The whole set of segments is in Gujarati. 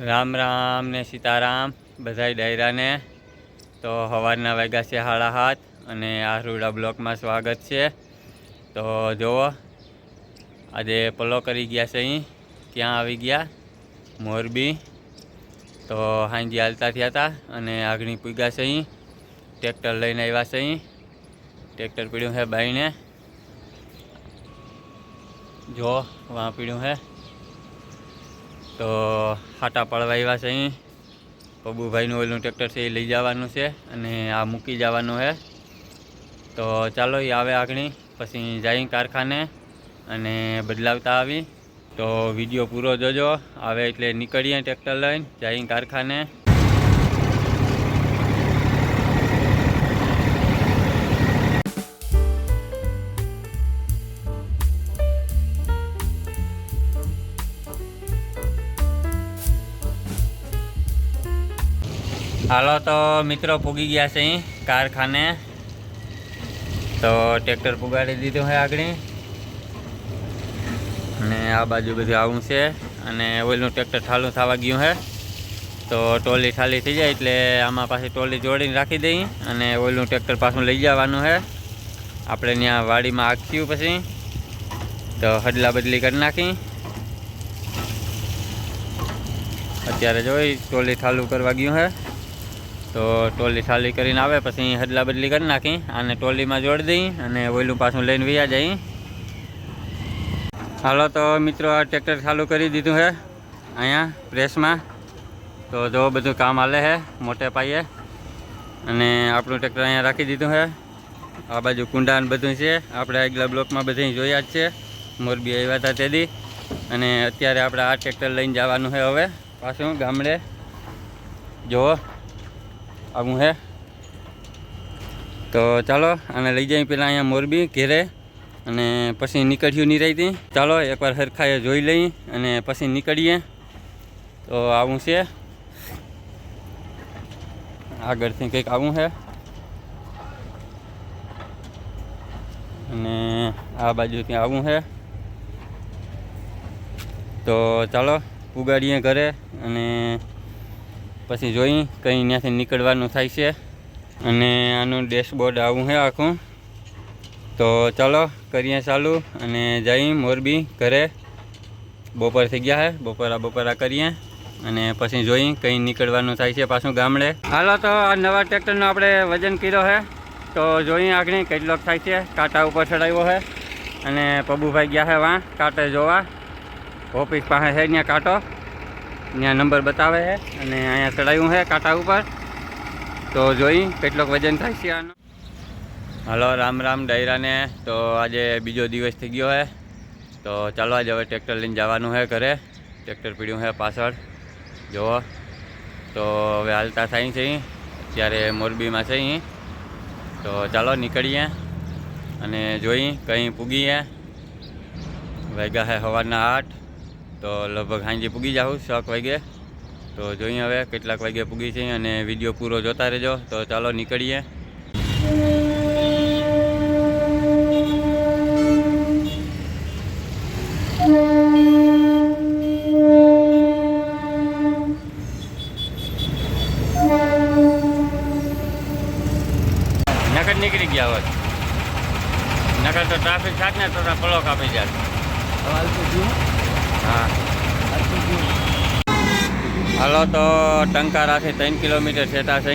રામ રામ ને સીતારામ, બધાય ડાયરાને. તો સવારના વાગ્યા છે સાડા હાથ અને આ રૂડા બ્લોકમાં સ્વાગત છે. તો જુઓ આજે પલો કરી ગયા છે અહીં. ક્યાં આવી ગયા? મોરબી. તો હાંજી હાલતા થયા હતા અને આગળ પૂગ્યા છે અહીં. ટ્રેક્ટર લઈને આવ્યા છે અહીં. ટ્રેક્ટર પીડ્યું છે બાઈને. જો, વાં પીડ્યું છે તો હાટા પડવા આવ્યા છે અહીં. પબુભાઈનું ઓલું ટ્રેક્ટર છે એ લઈ જવાનું છે અને આ મૂકી જવાનું છે. તો ચાલો એ આવે આગળ, પછી જઈ કારખાને અને બદલાવતા આવી. તો વીડિયો પૂરો જોજો. આવે એટલે નીકળીએ ટ્રેક્ટર લઈને જઈ કારખાને. હાલો તો મિત્રો પૂગી ગયા છે અહીં કારખાને. તો ટ્રેક્ટર પુગાડી દીધું છે આગળ. અને આ બાજુ બધું આવું છે. અને ઓઈલનું ટ્રેક્ટર ઠાલું થવા ગયું છે તો ટોલી ઠાલી થઈ જાય એટલે આમાં પાછી ટોલી જોડીને રાખી દઈ અને ઓઈલનું ટ્રેક્ટર પાછું લઈ જવાનું છે આપણે ત્યાં વાડીમાં આખ્યું પછી. તો હડલા બદલી કરી નાખી. અત્યારે જોઈ ટોલી ઠાલું કરવા ગયું છે તો ટોલી ખાલી કરીને આવે, પછી હદલા બદલી કરી નાખી અને ટોલીમાં જોડી દઈ અને ઓયલું પાછું લઈને વૈયા જઈ હાલો, તો મિત્રો, આ ટ્રેક્ટર ચાલુ કરી દીધું છે અહીંયા, પ્રેસમાં. તો જો બધું કામ હાલે છે મોટે પાયે. અને આપણું ટ્રેક્ટર અહીંયા રાખી દીધું છે આ બાજુ કુંડા ને બધું છે. આપણે આગલા બ્લોકમાં બધું જોયા જ છે. મોરબી આવ્યા હતા તેથી અને અત્યારે આપણે આ ટ્રેક્ટર લઈને જવાનું છે હવે, પાછું ગામડે. જુઓ આવું હે? તો ચાલો આને લઈ જઈએ પહેલાં અહીંયા મોરબી ઘેરે, અને પછી નીકળ્યું નહીં રહી ચાલો, એકવાર હરખાએ જોઈ લઈ, અને પછી નીકળીએ. તો આવું છે. આગળથી કંઈક આવું છે અને આ બાજુથી આવું છે તો ચાલો, ઉગાડીએ ઘરે, અને પછી જોઈ કંઈ ત્યાંથી નીકળવાનું થાય છે. અને આનું ડેશબોર્ડ આવું છે આખું. તો ચાલો, કરીએ ચાલુ અને જઈ મોરબી ઘરે. બપોર થઈ ગયા છે બપોરા બપોરા કરીએ. અને પછી જોઈ કંઈ નીકળવાનું થાય છે પાછું ગામડે. હાલો તો આ નવા ટ્રેક્ટરનો આપણે વજન કર્યો છે તો જોઈએ આગળ કેટલોક થાય છે. કાંટા ઉપર ચડાવ્યો છે અને પબુભાઈ ગયા છે વાં, કાંટે જોવા. ઓફિસ પાસે છે ત્યાં કાંટો. ત્યાં નંબર બતાવે છે અને અહીંયા ચડાવ્યું છે કાંટા ઉપર. તો જોઈ કેટલોક વજન થાય છે આનો. હલો, રામ રામ, ડાયરાને. તો આજે બીજો દિવસ થઈ ગયો છે. તો ચાલો, આજે હવે ટ્રેક્ટર લઈને જવાનું છે ઘરે. ટ્રેક્ટર પીડ્યું છે પાછળ. જુઓ. તો હવે હાલતા થાય છે. અત્યારે મોરબીમાં છે તો ચાલો, નીકળીએ. અને જોઈ કંઈ પૂગીએ વૈગા છે સવારના આઠ. તો લગભગ સાંજે પૂગી જાઉં સાત વાગે. તો જોઈએ હવે કેટલાક વાગે પૂગી છે અને વીડિયો પૂરો જોતા રહેજો. તો ચાલો નીકળીએ. નકર નીકળી ગયા હોત. નકર તો ટ્રાફિક થાય ને તો પલોક આપી જાય હા હાલો તો ટંકારાથી ત્રણ કિલોમીટર છેટા છે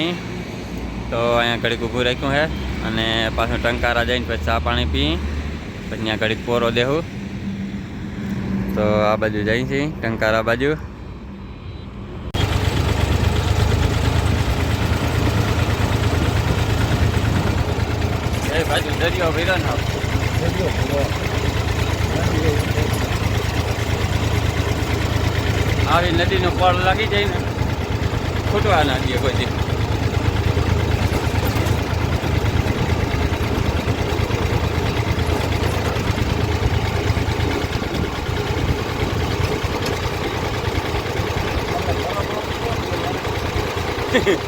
તો અહીંયા ઘડીક ઊભું રાખ્યું છે અને પાછું ટંકારા જઈને પછી ચા પાણી પી, પછી ત્યાં ઘડીક પોરો દેવું તો આ બાજુ જઈ છીએ, ટંકારા બાજુ. એ બાજુ દરિયો ભીરો. ને આવી નદીનો પળ લાગી જાય ને ખૂટવા લાગીએ કોઈ Hehehe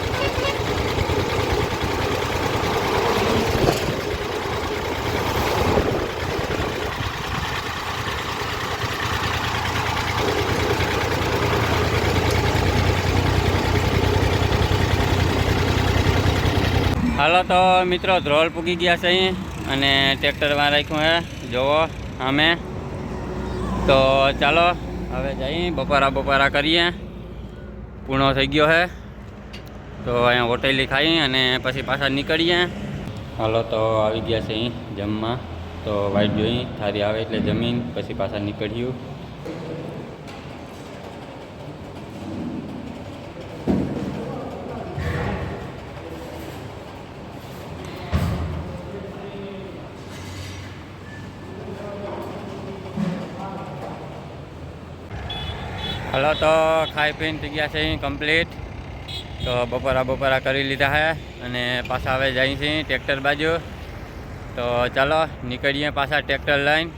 હાલો તો મિત્રો, ધ્રોલ પૂગી ગયા છે અહીં અને ટ્રેક્ટરમાં રાખ્યું હે. જુઓ, અમે. તો ચાલો, હવે જઈ બપોરા બપોરા કરીએ. પૂર્ણો થઈ ગયો હે. તો અહીંયા હોટેલી ખાઈ અને પછી પાછા નીકળીએ. હાલો તો આવી ગયા છે અહીં જમવા. તો વાઈટ જોઈ, થારી આવે એટલે જમીન, પછી પાછા નીકળ્યું. હાલો તો ખાઈ પીને થઈ ગયા છે કમ્પ્લીટ તો બપોરા બપોરા કરી લીધા છે અને પાછા હવે જઈએ છીએ ટ્રેક્ટર બાજુ. તો ચાલો નીકળીએ પાછા ટ્રેક્ટર લઈને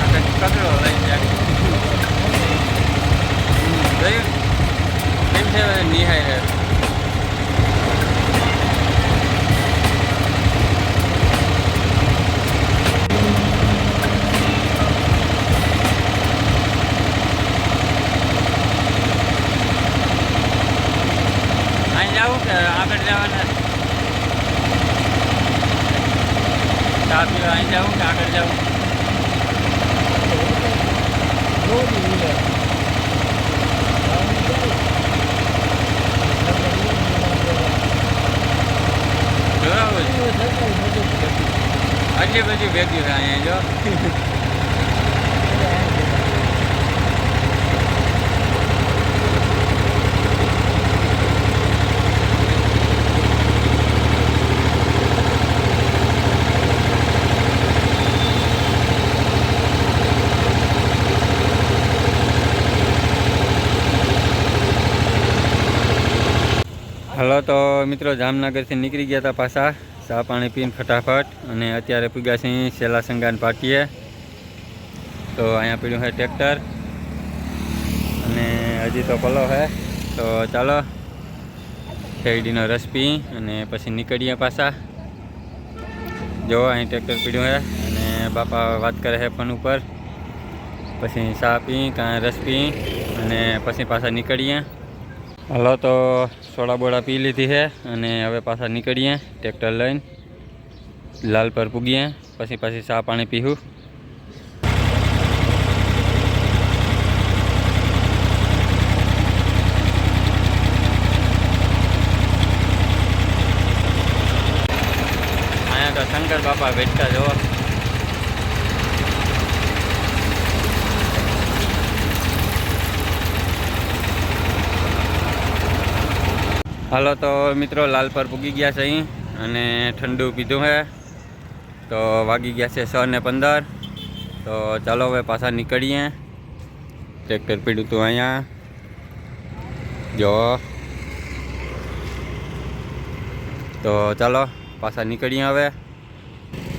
આગળ કચરો લઈ જાય જોયું કેમ છે નિહાય છે અહીં જવું કે આગળ જવાના ચા પીવા અહીં જાઉં કે આગળ જાઉં આટલી બધી ભેગી થાય અહીંયા જો. હલો, તો મિત્રો જામનગરથી નીકળી ગયા હતા પાછા. ચા પાણી પીને ફટાફટ અને અત્યારે પૂગ્યા છીએ સેલા સંગાન પાટીએ. તો અહીંયા પીડ્યું છે ટ્રેક્ટર. અને હજી તો પલો છે. તો ચાલો શેરડીનો રસ પી અને પછી નીકળીએ પાછા. જો, અહીં ટ્રેક્ટર પીડ્યું છે અને બાપા વાત કરે છે ફોન ઉપર. પછી ચા પી કાં રસ પી અને પછી પાછા નીકળીએ. હાલો તો સોડા બોડા પી લીધી છે અને હવે પાછા નીકળીએ, ટ્રેક્ટર લઈને. લાલ પર પૂગીએ, પછી પછી ચા પાણી પીવું અહીંયા તો શંકર બાપા બેઠતા જો હાલો તો મિત્રો, લાલ પર પૂગી ગયા છે અહીં અને ઠંડુ પીધું છે તો વાગી ગયા છે છ ને પંદર. તો ચાલો હવે પાછા નીકળીએ. ટ્રેક્ટર પીડ્યું હતું અહીંયા. જો. તો ચાલો પાછા નીકળીએ હવે.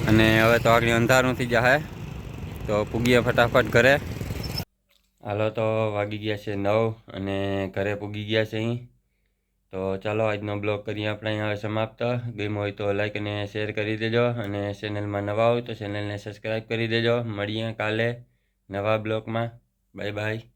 અને હવે તો આગળ અંધારું થઈ જાય તો પૂગીએ ફટાફટ ઘરે. હાલો તો વાગી ગયા છે નવ અને ઘરે પૂગી ગયા છે અહીં. તો ચાલો આજનો બ્લોગ કરીએ આપણે અહીંયા સમાપ્ત. ગેમ હોય તો લાઈક અને શેર કરી દેજો અને ચેનલમાં નવા હોય તો ચેનલને સબસ્ક્રાઈબ કરી દેજો. મળીએ કાલે નવા બ્લોગમાં. Bye bye